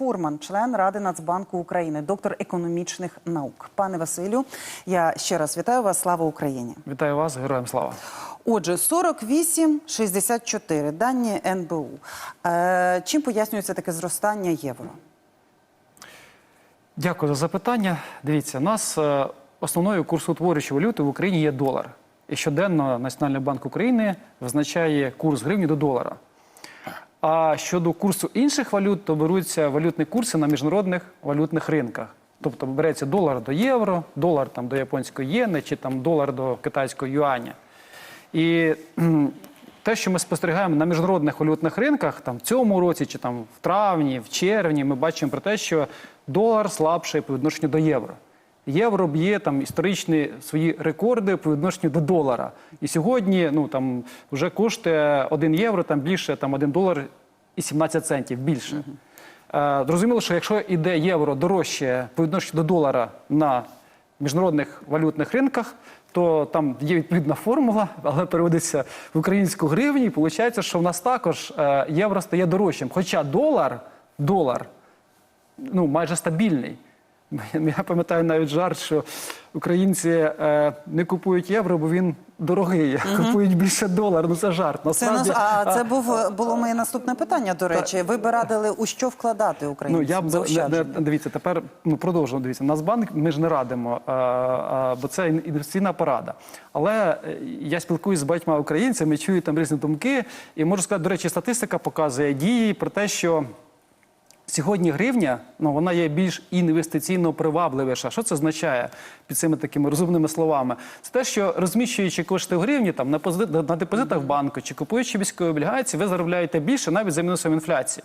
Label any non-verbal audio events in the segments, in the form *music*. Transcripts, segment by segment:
Фурман, член Ради Нацбанку України, доктор економічних наук. Пане Василю, я ще раз вітаю вас. Слава Україні! Вітаю вас, героям слава. Отже, 48,64 дані НБУ. Е, чим пояснюється таке зростання євро? Дякую за запитання. Дивіться, у нас е, основною курсоутворюючою валютою в Україні є долар. І щоденно Національний банк України визначає курс гривні до долара. А щодо курсу інших валют, то беруться валютні курси на міжнародних валютних ринках. Тобто береться долар до євро, долар там до японської єни чи там долар до китайського юаня. І те, що ми спостерігаємо на міжнародних валютних ринках, там в цьому році чи там в травні, в червні, ми бачимо про те, що долар слабший по відношенню до євро. Євро б'є там історичні свої рекорди по відношенню до долара. І сьогодні ну там вже коштує 1 євро, там більше там 1 долар і 17 центів більше. Е, Зрозуміло, що якщо йде євро дорожче по відношенню до долара на міжнародних валютних ринках, то там є відповідна формула, але переводиться в українську гривню, і виходить, що в нас також е, євро стає дорожчим. Хоча долар, долар ну, майже стабільний. Я пам'ятаю навіть жарт, що українці е, не купують євро, бо він дорогий. Купують більше долар. Ну це жарт. Насправді, а це був було моє наступне питання. До речі, ви би радили у що вкладати Ну я б не- дивіться, тепер ну продовжуємо. Дивіться, Нацбанк ми ж не радимо, а, а, бо це інвестиційна порада. Але е, я спілкуюся з багатьма українцями, чую там різні думки, і можу сказати, до речі, статистика показує дії про те, що. Сьогодні гривня ну вона є більш інвестиційно привабливіша. Що це означає під цими такими розумними словами? Це те, що розміщуючи кошти в гривні там на позит- на депозитах в банку чи купуючи військові облігації, ви заробляєте більше навіть за мінусом інфляції.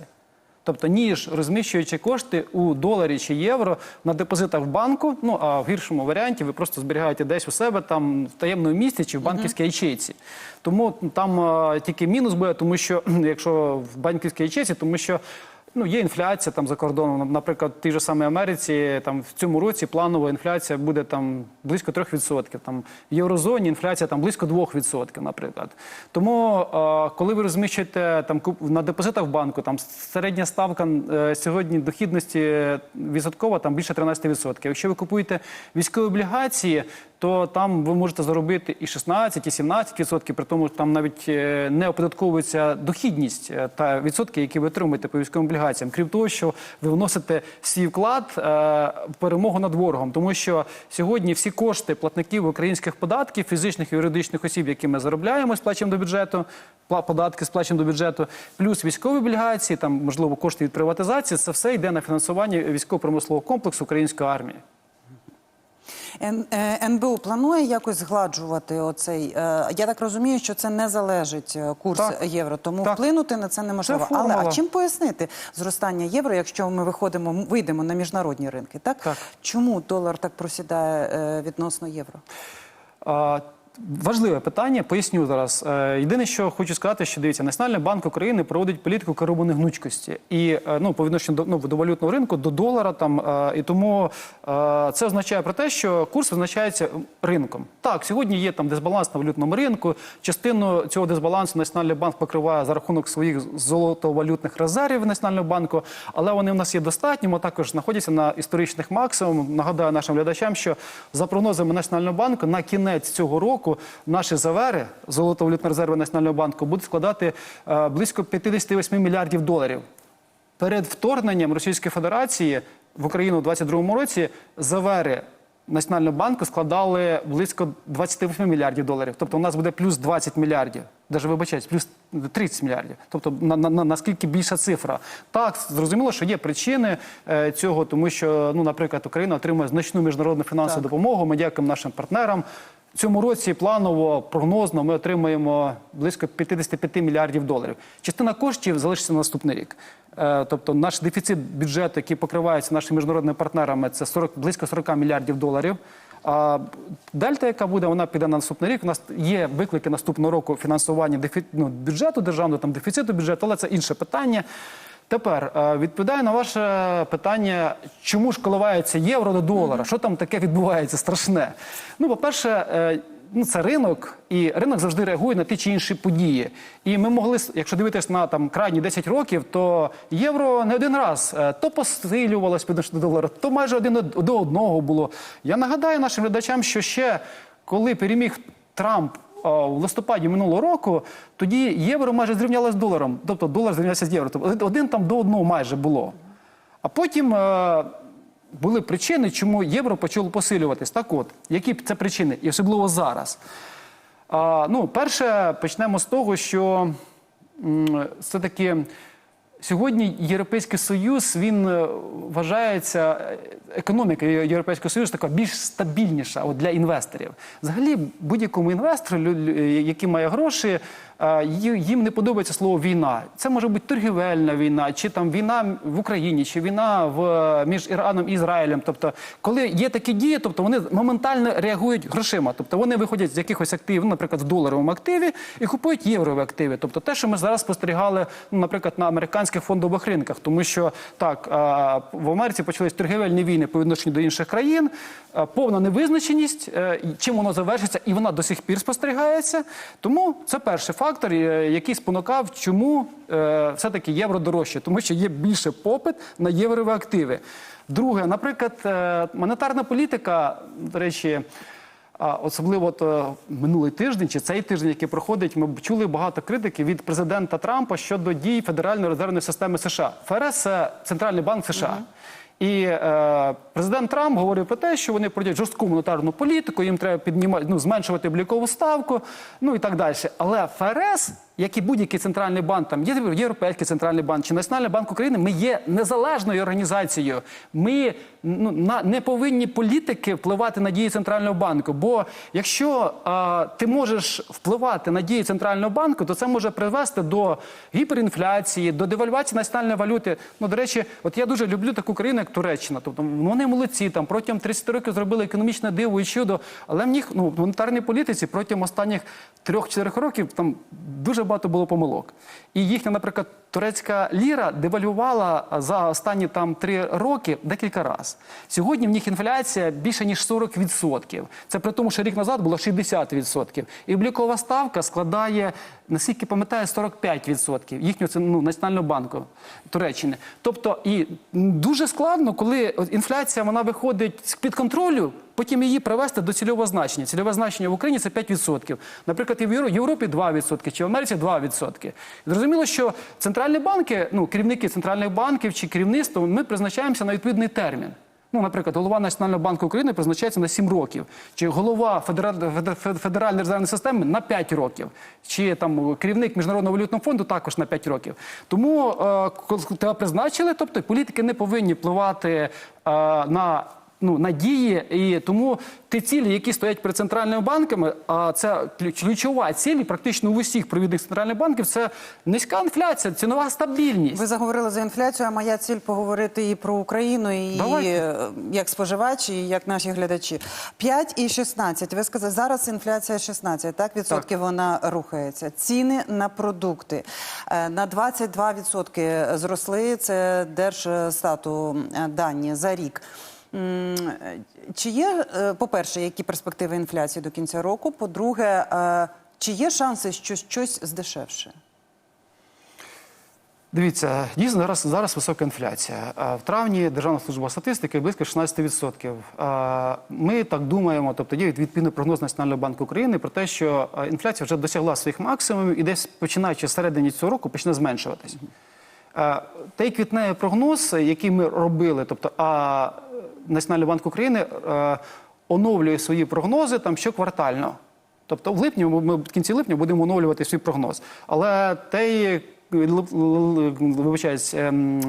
Тобто, ніж розміщуючи кошти у доларі чи євро на депозитах в банку, ну а в гіршому варіанті ви просто зберігаєте десь у себе там в таємному місці чи в банківській ячейці. Тому там е, тільки мінус буде, тому що *clears throat* якщо в банківській ячейці, тому що. Ну, є інфляція там за кордоном. Наприклад, в тій же самій Америці там в цьому році планова інфляція буде там близько 3%. Там в єврозоні інфляція там близько 2%, наприклад. Тому коли ви розміщуєте там на депозитах в банку, там середня ставка е, сьогодні дохідності відсоткова там більше 13%. Якщо ви купуєте військові облігації, то там ви можете заробити і 16, і 17%, при тому там навіть е, не оподатковується дохідність е, та відсотки, які ви отримуєте по військовим облігаціям. Крім того, що ви вносите свій вклад е, в перемогу над ворогом, тому що сьогодні всі кошти платників українських податків, фізичних і юридичних осіб, які ми заробляємо, сплачуємо до бюджету, податки сплачуємо до бюджету, плюс військові облігації, там можливо кошти від приватизації, це все йде на фінансування військово-промислового комплексу української армії. Н- е, НБУ планує якось згладжувати оцей. е, Я так розумію, що це не залежить е, курс Так. євро, тому Так. вплинути на це неможливо. Це Але а чим пояснити зростання євро, якщо ми виходимо, вийдемо на міжнародні ринки? Так, Так. чому долар так просідає відносно євро? А, Важливе питання, поясню зараз. Е, Єдине, що хочу сказати, що дивіться, Національний банк України проводить політику керованої гнучкості і е, ну, по відношенню до, ну, до валютного ринку, до долара там. е, І тому це означає про те, що курс визначається ринком. Так, сьогодні є там дисбаланс на валютному ринку. Частину цього дисбалансу Національний банк покриває за рахунок своїх золотовалютних резервів Національного банку, але вони в нас є достатніми. Також знаходяться на історичних максимумах. Нагадаю нашим глядачам, що за прогнозами Національного банку на кінець цього року наші завери золотовалютні резерви Національного банку будуть складати е, близько 58 мільярдів доларів. Перед вторгненням Російської Федерації в Україну у 2022 році завери Національного банку складали близько 28 мільярдів доларів. Тобто у нас буде плюс 20 мільярдів. Даже вибачаюсь, плюс 30 мільярдів. Тобто на, на, на наскільки більша цифра. Так, зрозуміло, що є причини е, цього, тому що, ну, наприклад, Україна отримує значну міжнародну фінансову допомогу. Ми дякуємо нашим партнерам. Цьому році планово, прогнозно ми отримаємо близько 55 мільярдів доларів. Частина коштів залишиться на наступний рік. Е, Тобто наш дефіцит бюджету, який покривається нашими міжнародними партнерами, це 40, близько 40 мільярдів доларів. А дельта, яка буде, вона піде на наступний рік. У нас є виклики наступного року фінансування дефі... ну, бюджету державного, там дефіциту бюджету, але це інше питання. Тепер е, відповідаю на ваше питання, чому ж коливається євро до долара? Що там таке відбувається страшне? Ну, по-перше, е, ну, це ринок, і ринок завжди реагує на ті чи інші події. І ми могли, якщо дивитись на там крайні 10 років, то євро не один раз е, то посилювалось по до долара, то майже один до одного було. Я нагадаю нашим глядачам, що ще коли переміг Трамп. А, В листопаді минулого року тоді євро майже зрівнялося з доларом, тобто долар зрівнявся з євро. Тобто один- там до одного майже було. А потім е, були причини, чому євро почало посилюватись. Так от, які це причини, і особливо зараз. А, ну, перше, почнемо з того, що все-таки сьогодні Європейський Союз він е, вважається е, економіка Європейського Союзу така більш стабільніша от для інвесторів. Взагалі, будь-якому інвестору, який має гроші, їм не подобається слово війна. Це може бути торгівельна війна, чи там війна в Україні, чи війна в між Іраном і Ізраїлем. Тобто, коли є такі дії, тобто вони моментально реагують грошима. Тобто вони виходять з якихось активів, ну, наприклад, в доларовому активі, і купують єврові активи. Тобто те, що ми зараз спостерігали, ну, наприклад, на американських фондових ринках, тому що так в Америці почались торгівельні війни по відношенню до інших країн, повна невизначеність, е, чим воно завершиться, і вона до сих пір спостерігається. Тому це перший фактор, е, який спонукав, чому е, все-таки євро дорожче, тому що є більше попит на єврові активи. Друге, наприклад, е, монетарна політика, до речі. Особливо е, минулий тиждень чи цей тиждень, який проходить, ми чули багато критики від президента Трампа щодо дій Федеральної резервної системи США. ФРС це центральний банк США. І е, президент Трамп говорив про те, що вони проводять жорстку монетарну політику, їм треба піднімати, ну, зменшувати облікову ставку, ну і так далі. Але ФРС, як і будь-який центральний банк, там Європейський центральний банк чи Національний банк України, ми є незалежною організацією. Ми ну, на, не повинні політики впливати на дії центрального банку. Бо якщо а, ти можеш впливати на дії центрального банку, то це може привести до гіперінфляції, до девальвації національної валюти. Ну, до речі, от я дуже люблю таку країну, як Туреччина. Тобто вони молодці, там протягом 30 років зробили економічне диво і чудо. Але в них ну, в монетарній політиці протягом останніх 3-4 років там багато було помилок. І їхня, наприклад, турецька ліра девальвувала за останні там три роки декілька разів. Сьогодні в них інфляція більше ніж 40%. Це при тому, що рік назад було 60%. І облікова ставка складає, наскільки пам'ятаю, 45% їхнього це, ну, національного банку Туреччини. Тобто, і дуже складно, коли інфляція вона виходить з-під контролю. Потім її привести до цільового значення. Цільове значення в Україні це 5%. Наприклад, і в Європі 2%, чи в Америці 2%. Зрозуміло, що центральні банки, ну керівники центральних банків чи керівництво, ми призначаємося на відповідний термін. Ну, наприклад, голова Національного банку України призначається на 7 років, чи голова Федеральної резервної системи на 5 років, чи там керівник Міжнародного валютного фонду також на 5 років. Тому е, коли тебе призначили, тобто політики не повинні впливати е, на ну, надії, і тому ті цілі, які стоять перед центральними банками, а це ключ- ключова ціль практично у усіх провідних центральних банків це низька інфляція, цінова стабільність. Ви заговорили за інфляцію, а моя ціль поговорити і про Україну, і Давайте. е, як споживачі, і як наші глядачі. 5 і 16. Ви сказали, зараз інфляція 16, так? Відсотків вона рухається. Ціни на продукти е, на 22 відсотки зросли. Це Держстату е, дані за рік. Е, Чи є, е, по-перше, які перспективи інфляції до кінця року? По-друге, е, чи є шанси, що щось здешевше? Дивіться, дійсно зараз, зараз висока інфляція. В травні Державна служба статистики близько 16%. Ми так думаємо, тобто є відповідний прогноз Національного банку України про те, що інфляція вже досягла своїх максимумів і десь починаючи з середини цього року почне зменшуватись. Той квітневий прогноз, який ми робили, тобто а Національний банк України е, оновлює свої прогнози там щоквартально. Тобто в липні ми в кінці липня будемо оновлювати свій прогноз. Але л- вибачаюсь, ем,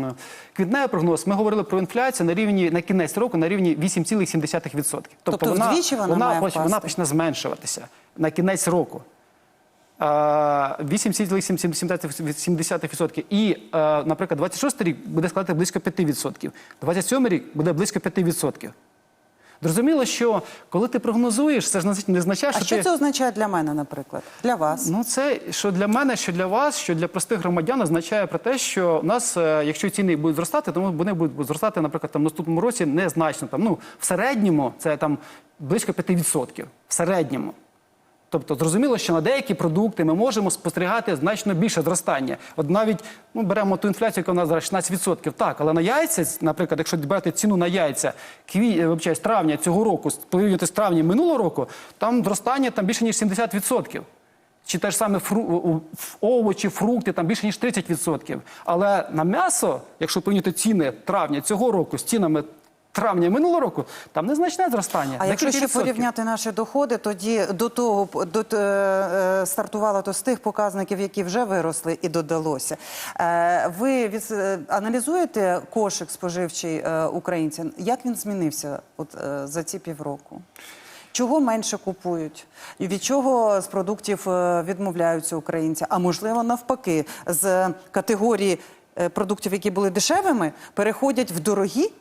квітневий прогноз, ми говорили про інфляцію на рівні на кінець року на рівні 8,7%. Тобто вдвічі вона поч- вона впасти? почне зменшуватися на кінець року. А, 8,7%. І, е, наприклад, 26 рік буде складати близько 5%. 27 рік буде близько 5%. Зрозуміло, що коли ти прогнозуєш, це ж не- означає, А що, що ти... це означає для мене, наприклад? Для вас? Ну, це що для мене, що для вас, що для простих громадян означає про те, що у нас, е, якщо ціни будуть зростати, то вони будуть зростати, наприклад, там в наступному році незначно. Там, ну, в середньому це там близько 5%. В середньому. Тобто зрозуміло, що на деякі продукти ми можемо спостерігати значно більше зростання. От навіть ну, беремо ту інфляцію, яка у нас зараз 16%. Так, але на яйця, наприклад, якщо брати ціну на яйця кві, е, вибачаюсь, травня цього року, порівняти з травнем минулого року, там зростання там більше ніж 70%. Чи те ж саме фру, овочі, фрукти, там більше ніж 30%. Але на м'ясо, якщо порівняти ціни травня цього року з цінами травня минулого року, там незначне зростання. А якщо ще відсотків. порівняти наші доходи, тоді до того до, е, е, стартувало то з тих показників, які вже виросли і додалося. Е, ви від, е, аналізуєте кошик споживчий е, українців? Як він змінився от, е, за ці півроку? Чого менше купують? Від чого з продуктів е, відмовляються українці? А можливо, навпаки, з категорії продуктів, які були дешевими, переходять в дорогі,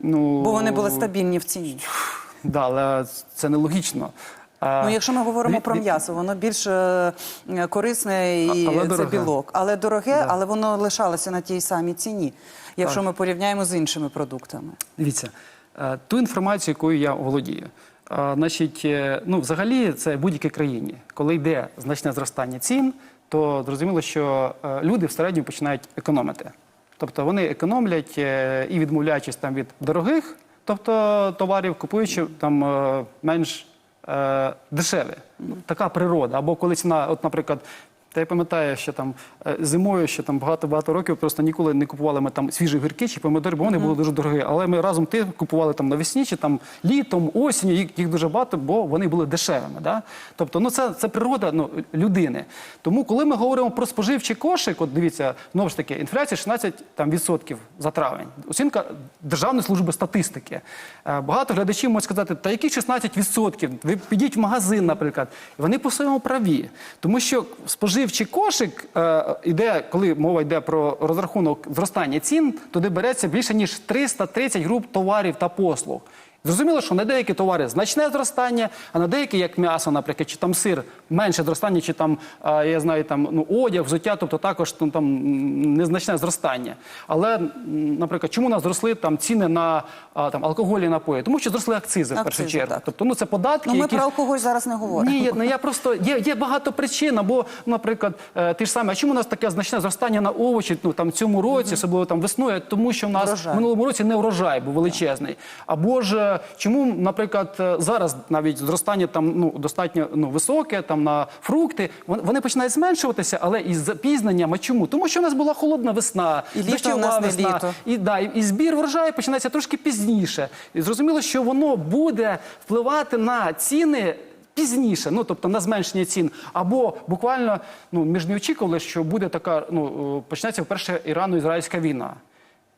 Ну, бо вони були стабільні в ціні. Да, але це нелогічно. Ну, якщо ми говоримо від- про м'ясо, воно більш е, корисне і але це дороге. білок. Але дороге, але воно лишалося на тій самій ціні, якщо Так. ми порівняємо з іншими продуктами. Дивіться, е, ту інформацію, якою я володію. е, Значить, е, ну, взагалі, це в будь-якій країні. Коли йде значне зростання цін, то зрозуміло, що е, люди в середньому починають економити. Тобто вони економлять е, і відмовляючись там від дорогих, тобто товарів, купуючи там е, менш дешеве. дешеві. Ну, Така природа. Або коли ціна, от, наприклад, та я пам'ятаю, що там е, зимою, що там багато-багато років просто ніколи не купували ми там свіжі гірки чи помидори, бо вони були дуже дорогі. Але ми разом ти купували там навесні чи там літом, осінню, їх, їх дуже багато, бо вони були дешевими. Да? Тобто, ну це, це природа ну, людини. Тому, коли ми говоримо про споживчий кошик, от дивіться, знову ж таки, інфляція 16 там, відсотків за травень. Оцінка Державної служби статистики. Е, Багато глядачів можуть сказати, та які 16 відсотків? Ви підіть в магазин, наприклад. І вони по своєму праві. Тому що споживчий кошик е, іде, коли мова йде про розрахунок зростання цін, туди береться більше ніж 330 груп товарів та послуг. Зрозуміло, що на деякі товари значне зростання, а на деякі, як м'ясо, наприклад, чи там сир, менше зростання, чи там, я знаю, там ну, одяг, взуття, тобто також ну, там незначне зростання. Але, наприклад, чому у нас зросли там ціни на там, алкогольні напої? Тому що зросли акцизи, в першу чергу. так. Тобто, ну це податки, Ну, ми які про алкоголь зараз не говоримо. ні, ну я просто є, є багато причин. Або, наприклад, е, ти ж саме, а чому у нас таке значне зростання на овочі? Ну там в цьому році, особливо там весною, тому що в нас Врожай. в минулому році не врожай був величезний. Або ж е, чому, наприклад, е, зараз навіть зростання там ну достатньо ну високе, там на фрукти, вони починають зменшуватися, але із запізненням. А чому? Тому що в нас була холодна весна, І літо в нас не весна, літо. і, да, і, і збір врожаю починається трошки пізніше. І зрозуміло, що воно буде впливати на ціни. Пізніше, ну тобто на зменшення цін, або буквально ну ми ж не очікували, що буде така. Ну е, почнеться вперше Ірано-Ізраїльська війна.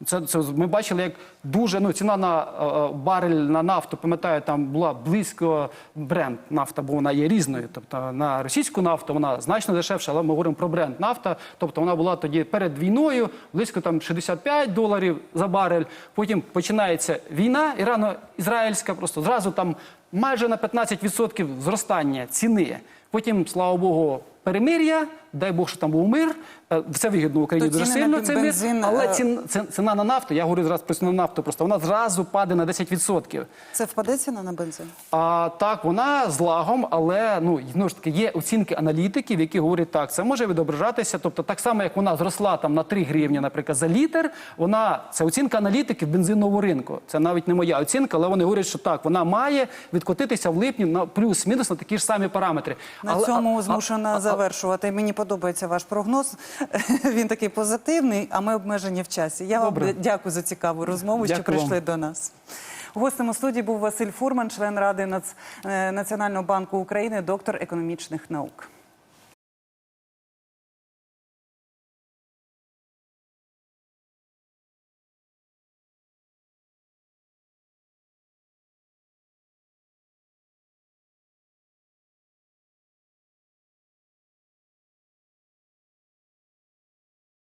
Це, це ми бачили, як дуже ну ціна на е, е, барель на нафту, пам'ятаю, там була близько бренд нафта, бо вона є різною. Тобто на російську нафту вона значно дешевша, але ми говоримо про бренд нафта. Тобто вона була тоді перед війною близько там 65 доларів за барель. Потім починається війна, ірано-ізраїльська, просто зразу там майже на 15% зростання ціни. Потім, слава Богу, перемир'я, дай Бог, що там був мир. Е, Це вигідно Україні То дуже сильно. Цей мир, але е, ціна, на нафту, я говорю зараз про ціну на нафту, просто вона зразу падає на 10%. Це впаде ціна на бензин? А так, вона з лагом, але ну знову ж таки є оцінки аналітиків, які говорять, так, це може відображатися. Тобто, так само як вона зросла там на 3 гривні, наприклад, за літр. Вона це оцінка аналітиків бензинового ринку. Це навіть не моя оцінка, але вони говорять, що так, вона має відкотитися в липні на плюс-мінус на такі ж самі параметри. На Але- цьому а- змушена а- завершувати. Мені подобається ваш прогноз. *laughs* Він такий позитивний, а ми обмежені в часі. Я Добре. вам дякую за цікаву розмову, що Дякую вам. прийшли до нас. Гостем у студії був Василь Фурман, член Ради е, Національного банку України, доктор економічних наук.